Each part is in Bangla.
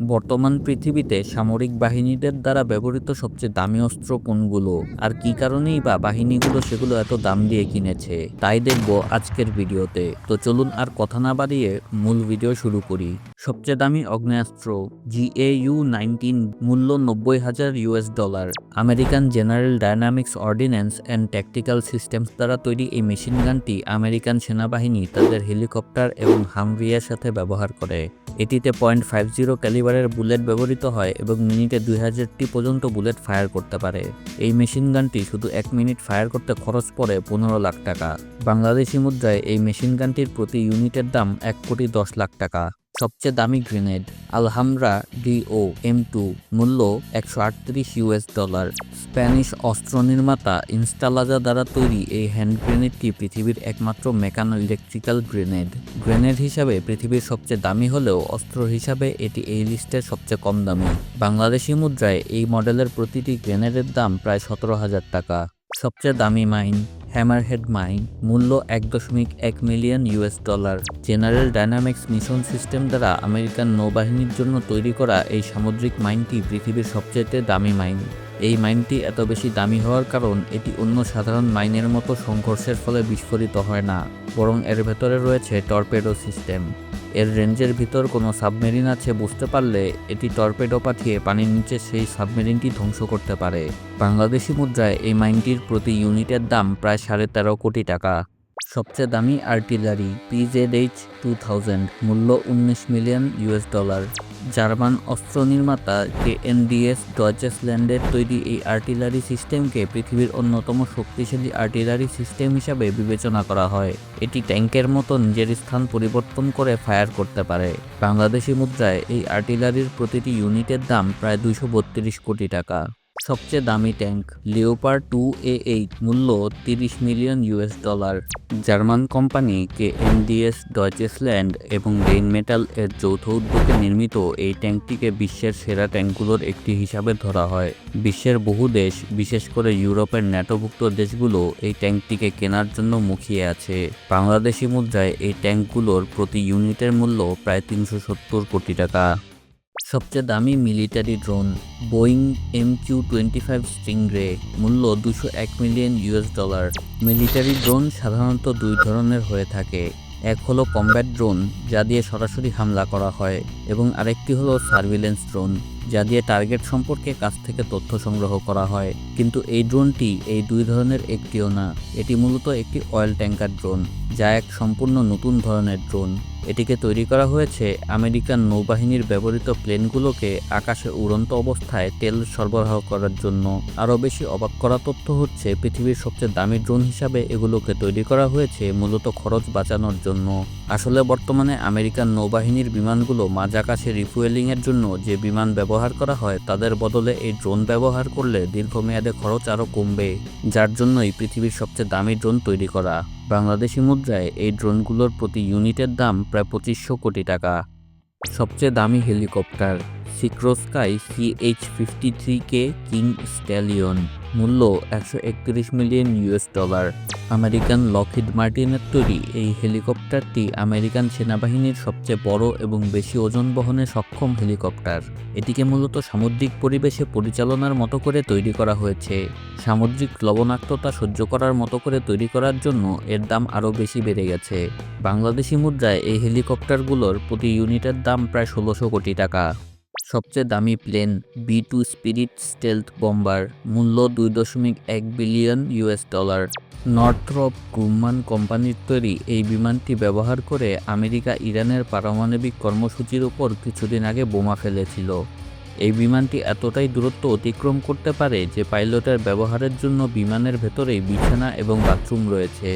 বর্তমান পৃথিবীতে সামরিক বাহিনীদের দ্বারা ব্যবহৃত সবচেয়ে দামি অস্ত্র কোনগুলো? আর কি কারণেই বা বাহিনীগুলো সেগুলো এত দাম দিয়ে কিনেছে? তাই দেখব আজকের ভিডিওতে। তো চলুন আর কথা না বাড়িয়ে মূল ভিডিও শুরু করি। সবচেয়ে দামি অগ্নেয়াস্ত্র, জিএইউ নাইনটিন, মূল্য নব্বই হাজার US dollar. American General Dynamics Ordnance and Tactical Systems দ্বারা তৈরি এই মেশিন গানটি আমেরিকান সেনাবাহিনী তাদের হেলিকপ্টার এবং হামভিয়ার সাথে ব্যবহার করে। এটিতে পয়েন্ট ফাইভ জিরো ক্যালিবারের বুলেট ব্যবহৃত হয় এবং মিনিটে দুই হাজারটি পর্যন্ত বুলেট ফায়ার করতে পারে। এই মেশিন গানটি শুধু এক মিনিট ফায়ার করতে খরচ পড়ে পনেরো লাখ টাকা। বাংলাদেশি মুদ্রায় এই মেশিন গানটির প্রতি ইউনিটের দাম এক কোটি দশ লাখ টাকা। সবচেয়ে দামি grenade Alhambra D O M মূল্য একশো আটত্রিশ ইউএস ডলার। স্প্যানিশ অস্ত্র নির্মাতা ইনস্টালাজা দ্বারা তৈরি এই হ্যান্ড গ্রেনেডটি পৃথিবীর একমাত্র মেকানো ইলেকট্রিক্যাল গ্রেনেড। গ্রেনেড হিসাবে পৃথিবীর সবচেয়ে দামি হলেও অস্ত্র হিসাবে এটি এই লিস্টের সবচেয়ে কম দামি। বাংলাদেশি মুদ্রায় এই মডেলের প্রতিটি গ্রেনেডের দাম প্রায় সতেরো হাজার টাকা। সবচেয়ে দামি মাইন হ্যামারহেড মাইন মূল্য এক দশমিক এক million US dollar General Dynamics Mission System দ্বারা আমেরিকান নৌবাহিনীর জন্য তৈরি করা এই সামুদ্রিক মাইনটি পৃথিবীর সবচেয়ে দামি মাইন। এই মাইনটি এত বেশি দামি হওয়ার কারণ এটি অন্য সাধারণ মাইনের মতো সংঘর্ষের ফলে বিস্ফোরিত হয় না, বরং এর ভেতরে রয়েছে টর্পেডো সিস্টেম। এর রেঞ্জের ভিতর কোনো সাবমেরিন আছে বুঝতে পারলে এটি টর্পেডো পাঠিয়ে পানির নিচে সেই সাবমেরিনটি ধ্বংস করতে পারে। বাংলাদেশি মুদ্রায় এই মাইনটির প্রতি ইউনিটের দাম প্রায় সাড়ে তেরো কোটি টাকা। সবচেয়ে দামি artillery P Z H two thousand, মূল্য উনিশ মিলিয়ন ইউএস ডলার। জার্মান অস্ত্র নির্মাতা কে কেএনডিএস ডয়েচেসল্যান্ডের তৈরি এই আর্টিলারি সিস্টেমকে পৃথিবীর অন্যতম শক্তিশালী আর্টিলারি সিস্টেম হিসাবে বিবেচনা করা হয়। এটি ট্যাঙ্কের মতো নিজের স্থান পরিবর্তন করে ফায়ার করতে পারে। বাংলাদেশি মুদ্রায় এই আর্টিলারির প্রতিটি ইউনিটের দাম প্রায় দুইশো কোটি টাকা। সবচেয়ে দামি tank Leopard two A eight মূল্য তিরিশ million US dollar German company K N D S Deutschland এবং মেটাল এর যৌথ উদ্যোগে নির্মিত এই ট্যাঙ্কটিকে বিশ্বের সেরা ট্যাঙ্কগুলোর একটি হিসাবে ধরা হয়। বিশ্বের বহু দেশ, বিশেষ করে ইউরোপের ন্যাটোভুক্ত দেশগুলো এই ট্যাঙ্কটিকে কেনার জন্য মুখিয়ে আছে। বাংলাদেশি মুদ্রায় এই ট্যাঙ্কগুলোর প্রতি ইউনিটের মূল্য প্রায় তিনশো সত্তর কোটি টাকা। সবচেয়ে দামি military drone Boeing M Q twenty five Stingray মূল্য দুশো এক million US dollar. Military drone সাধারণত দুই ধরনের হয়ে থাকে। এক হলো কমব্যাট ড্রোন, যা দিয়ে সরাসরি হামলা করা হয়, এবং আরেকটি হলো সার্ভিলেন্স ড্রোন, যা দিয়ে টার্গেট সম্পর্কে কাছ থেকে তথ্য সংগ্রহ করা হয়। কিন্তু এই ড্রোনটি এই দুই ধরনের একটিও না, এটি মূলত একটি অয়েল ট্যাঙ্কার ড্রোন, যা এক সম্পূর্ণ নতুন ধরনের ড্রোন। এটিকে তৈরি করা হয়েছে আমেরিকান নৌবাহিনীর ব্যবহৃত প্লেনগুলোকে আকাশে উড়ন্ত অবস্থায় তেল সরবরাহ করার জন্য। আরও বেশি অবাক করা তথ্য হচ্ছে, পৃথিবীর সবচেয়ে দামি ড্রোন হিসাবে এগুলোকে তৈরি করা হয়েছে মূলত খরচ বাঁচানোর জন্য। আসলে বর্তমানে আমেরিকান নৌবাহিনীর বিমানগুলো মাঝ আকাশে রিফুয়েলিংয়ের জন্য যে বিমান ব্যবহার করা হয়, তাদের বদলে এই ড্রোন ব্যবহার করলে দীর্ঘমেয়াদে খরচ আরও কমবে, যার জন্যই পৃথিবীর সবচেয়ে দামি ড্রোন তৈরি করা। বাংলাদেশি মুদ্রায় এই ড্রোনগুলোর প্রতি ইউনিটের দাম প্রায় পঁচিশশো কোটি টাকা। সবচেয়ে দামি helicopter. Sikorsky C H fifty three K King Stallion মূল্য একশো একত্রিশ million US dollar American Lockheed মার্টিনের তৈরি এই হেলিকপ্টারটি আমেরিকান সেনাবাহিনীর সবচেয়ে বড় এবং বেশি ওজন বহনে সক্ষম হেলিকপ্টার। এটিকে মূলত সামুদ্রিক পরিবেশে পরিচালনার মতো করে তৈরি করা হয়েছে। সামুদ্রিক লবণাক্ততা সহ্য করার মতো করে তৈরি করার জন্য এর দাম আরও বেশি বেড়ে গেছে। বাংলাদেশি মুদ্রায় এই হেলিকপ্টারগুলোর প্রতি ইউনিটের দাম প্রায় ষোলোশো কোটি টাকা। সবচেয়ে দামি plane B two Spirit stealth bomber, মূল্য দুই দশমিক এক billion US dollar. Northrop Grumman কোম্পানির তৈরি এই বিমানটি ব্যবহার করে আমেরিকা ইরানের পারমাণবিক কর্মসূচির উপর কিছুদিন আগে বোমা ফেলেছিল। এই বিমানটি এতটাই দূরত্ব অতিক্রম করতে পারে যে পাইলটের ব্যবহারের জন্য বিমানের ভেতরেই বিছানা এবং বাথরুম রয়েছে।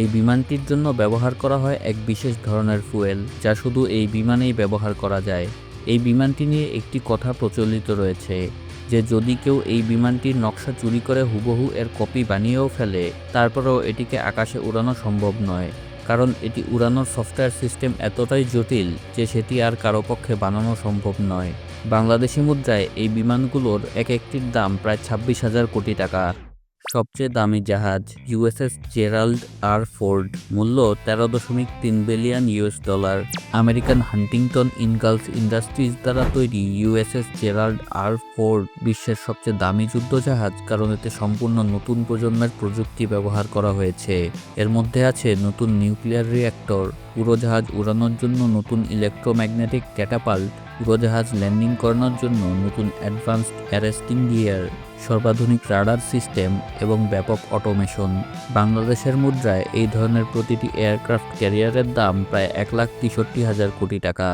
এই বিমানটির জন্য ব্যবহার করা হয় এক বিশেষ ধরনের ফুয়েল, যা শুধু এই বিমানেই ব্যবহার করা যায়। এই বিমানটি নিয়ে একটি কথা প্রচলিত রয়েছে যে যদি কেউ এই বিমানটির নকশা চুরি করে হুবহু এর কপি বানিয়েও ফেলে, তারপরেও এটিকে আকাশে উড়ানো সম্ভব নয়। কারণ এটি উড়ানোর সফটওয়্যার সিস্টেম এতটাই জটিল যে সেটি আর কারও পক্ষে বানানো সম্ভব নয়। বাংলাদেশি মুদ্রায় এই বিমানগুলোর এক একটির দাম প্রায় ছাব্বিশ হাজার কোটি টাকা। সবচেয়ে দামি জাহাজ ইউএসএস জেরাল্ড আর ফোর্ড, মূল্য তেরো দশমিক তিন billion US dollar. American Huntington Ingalls Industries দ্বারা তৈরি ইউএসএস জেরাল্ড আর ফোর্ড বিশ্বের সবচেয়ে দামি যুদ্ধজাহাজ, কারণ এতে সম্পূর্ণ নতুন প্রজন্মের প্রযুক্তি ব্যবহার করা হয়েছে। এর মধ্যে আছে নতুন নিউক্লিয়ার রিঅ্যাক্টর। উড়োজাহাজ উড়ানোর জন্য নতুন ইলেকট্রোম্যাগনেটিক ক্যাটাপাল্ট উড়োজাহাজ ল্যান্ডিং করানোর জন্য নতুন অ্যাডভান্সড অ্যারেস্টিং গিয়ার সর্বাধুনিক রাডার সিস্টেম এবং ব্যাপক অটোমেশন বাংলাদেশের মুদ্রায় এই ধরনের প্রতিটি এয়ারক্রাফট ক্যারিয়ারের দাম প্রায় এক লাখ তেষট্টি হাজার কোটি টাকা।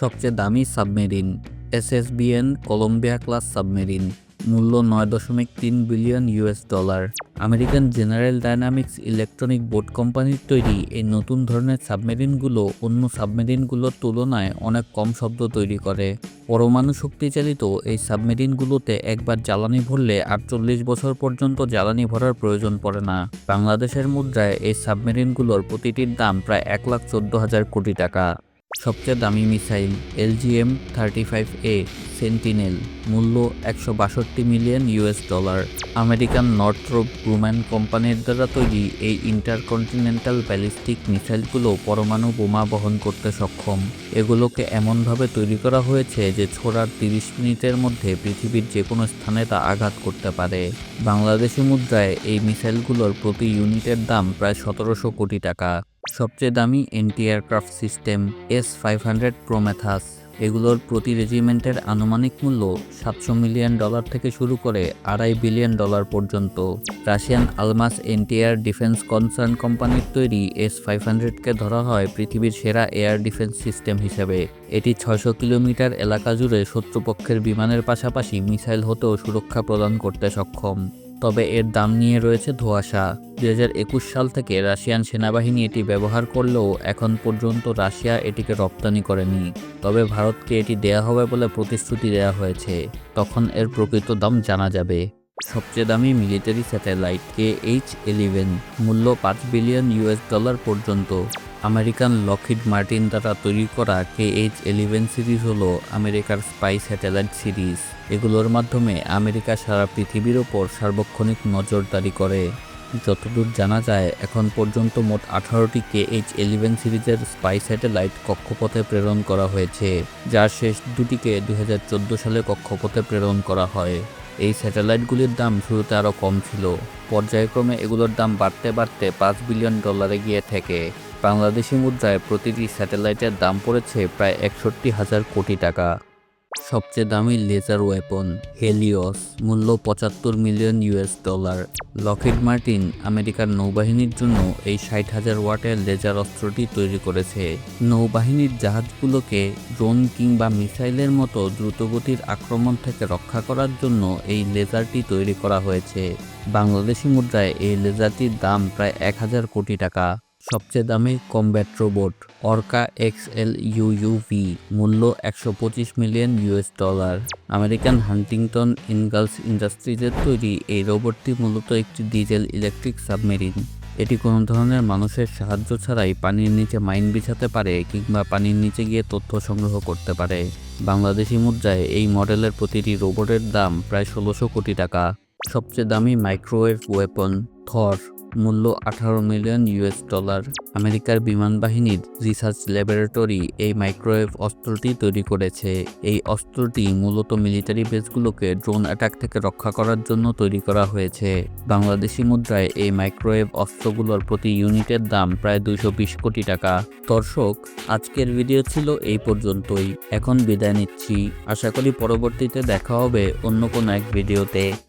সবচেয়ে দামি submarine S S B N Columbia class submarine, মূল্য নয় দশমিক তিন billion US dollar American General Dynamics electronic boat কোম্পানির তৈরি এই নতুন ধরনের সাবমেরিনগুলো অন্য সাবমেরিনগুলোর তুলনায় অনেক কম শব্দ তৈরি করে। পরমাণু শক্তি চালিত এই সাবমেরিনগুলোতে একবার জ্বালানি ভরলে আটচল্লিশ বছর পর্যন্ত জ্বালানি ভরার প্রয়োজন পড়ে না। বাংলাদেশের মুদ্রায় এই সাবমেরিনগুলোর প্রতিটির দাম প্রায় এক লাখ চোদ্দ হাজার কোটি টাকা। সবচেয়ে দামি missile L G M thirty five A Sentinel, মূল্য একশো বাষট্টি million US dollar. American Northrop Grumman কোম্পানির দ্বারা তৈরি এই ইন্টারকন্টিনেন্টাল ব্যালিস্টিক মিসাইলগুলো পরমাণু বোমা বহন করতে সক্ষম। এগুলোকে এমনভাবে তৈরি করা হয়েছে যে ছোড়ার তিরিশ মিনিটের মধ্যে পৃথিবীর যে কোনো স্থানে তা আঘাত করতে পারে। বাংলাদেশি মুদ্রায় এই মিসাইলগুলোর প্রতি ইউনিটের দাম প্রায় সতেরোশো কোটি টাকা। সবচেয়ে দামি anti aircraft system S five hundred Prometheus এগুলোর প্রতি রেজিমেন্টের আনুমানিক মূল্য সাতশো মিলিয়ন ডলার থেকে শুরু করে আড়াই বিলিয়ন ডলার পর্যন্ত। Russian Almaz Antey defence concern কোম্পানির তৈরি এস ফাইভ হান্ড্রেডকে ধরা হয় পৃথিবীর সেরা এয়ার ডিফেন্স সিস্টেম হিসেবে। এটি ছয়শো কিলোমিটার এলাকা জুড়ে শত্রুপক্ষের বিমানের পাশাপাশি মিসাইল হতেও সুরক্ষা প্রদান করতে সক্ষম। তবে এর দাম নিয়ে রয়েছে ধোঁয়াশা। দু হাজার একুশ সাল থেকে রাশিয়ান সেনাবাহিনী এটি ব্যবহার করলেও এখন পর্যন্ত রাশিয়া এটিকে রপ্তানি করেনি। তবে ভারতকে এটি দেয়া হবে বলে প্রতিশ্রুতি দেওয়া হয়েছে। তখন এর প্রকৃত দাম জানা যাবে। সবচেয়ে দামি military satellite K H eleven, মূল্য পাঁচ বিলিয়ন ইউএস ডলার পর্যন্ত। আমেরিকান লকহিড মার্টিন দ্বারা তৈরি করা কে এইচ এলিভেন সিরিজ হল আমেরিকার স্পাই স্যাটেলাইট সিরিজ। এগুলোর মাধ্যমে আমেরিকা সারা পৃথিবীর ওপর সার্বক্ষণিক নজরদারি করে। যতদূর জানা যায়, এখন পর্যন্ত মোট আঠারোটি কে এইচ এলিভেন সিরিজের স্পাই স্যাটেলাইট কক্ষপথে প্রেরণ করা হয়েছে, যার শেষ দুটিকে দু হাজার চোদ্দ সালে কক্ষপথে প্রেরণ করা হয়। এই স্যাটেলাইটগুলির দাম শুরুতে আরও কম ছিল। পর্যায়ক্রমে এগুলোর দাম বাড়তে বাড়তে পাঁচ বিলিয়ন ডলারে গিয়ে থেকে। বাংলাদেশি মুদ্রায় প্রতিটি স্যাটেলাইটের দাম পড়েছে প্রায় একষট্টি হাজার কোটি টাকা। সবচেয়ে দামি লেজার ওয়েপন, হেলিওস, মূল্য পঁচাত্তর million US dollar. Lockheed Martin আমেরিকার নৌবাহিনীর জন্য এই ষাট হাজার ওয়াটের লেজার অস্ত্রটি তৈরি করেছে। নৌবাহিনীর জাহাজগুলোকে ড্রোন কিংবা মিসাইলের মতো দ্রুতগতির আক্রমণ থেকে রক্ষা করার জন্য এই লেজারটি তৈরি করা হয়েছে। বাংলাদেশি মুদ্রায় এই লেজারটির দাম প্রায় এক হাজার কোটি টাকা। সবচেয়ে দামি combat robot Orca X L U U V মূল্য একশো পঁচিশ million US dollar American Huntington Ingalls ইন্ডাস্ট্রিজের তৈরি এই রোবটটি মূলত একটি ডিজেল ইলেকট্রিক সাবমেরিন এটি কোনো ধরনের মানুষের সাহায্য ছাড়াই পানির নিচে মাইন বিছাতে পারে কিংবা পানির নিচে গিয়ে তথ্য সংগ্রহ করতে পারে। বাংলাদেশি মুদ্রায় এই মডেলের প্রতিটি রোবটের দাম প্রায় ষোলোশো কোটি টাকা। সবচেয়ে দামি মাইক্রোওয়েভ ওয়েপন থর মূল্য আঠারো মিলিয়ন ইউএস ডলার। আমেরিকার বিমান বাহিনীর রিসার্চ ল্যাবরেটরি এই মাইক্রোওয়েভ অস্ত্রটি তৈরি করেছে। এই অস্ত্রটি মূলত মিলিটারি বেসগুলোকে ড্রোন অ্যাটাক থেকে রক্ষা করার জন্য তৈরি করা হয়েছে। বাংলাদেশি মুদ্রায় এই মাইক্রোওয়েভ অস্ত্রগুলোর প্রতি ইউনিটের দাম প্রায় দুইশো বিশ কোটি টাকা। দর্শক, আজকের ভিডিও ছিল এই পর্যন্তই। এখন বিদায় নিচ্ছি। আশা করি পরবর্তীতে দেখা হবে অন্য কোনো এক ভিডিওতে।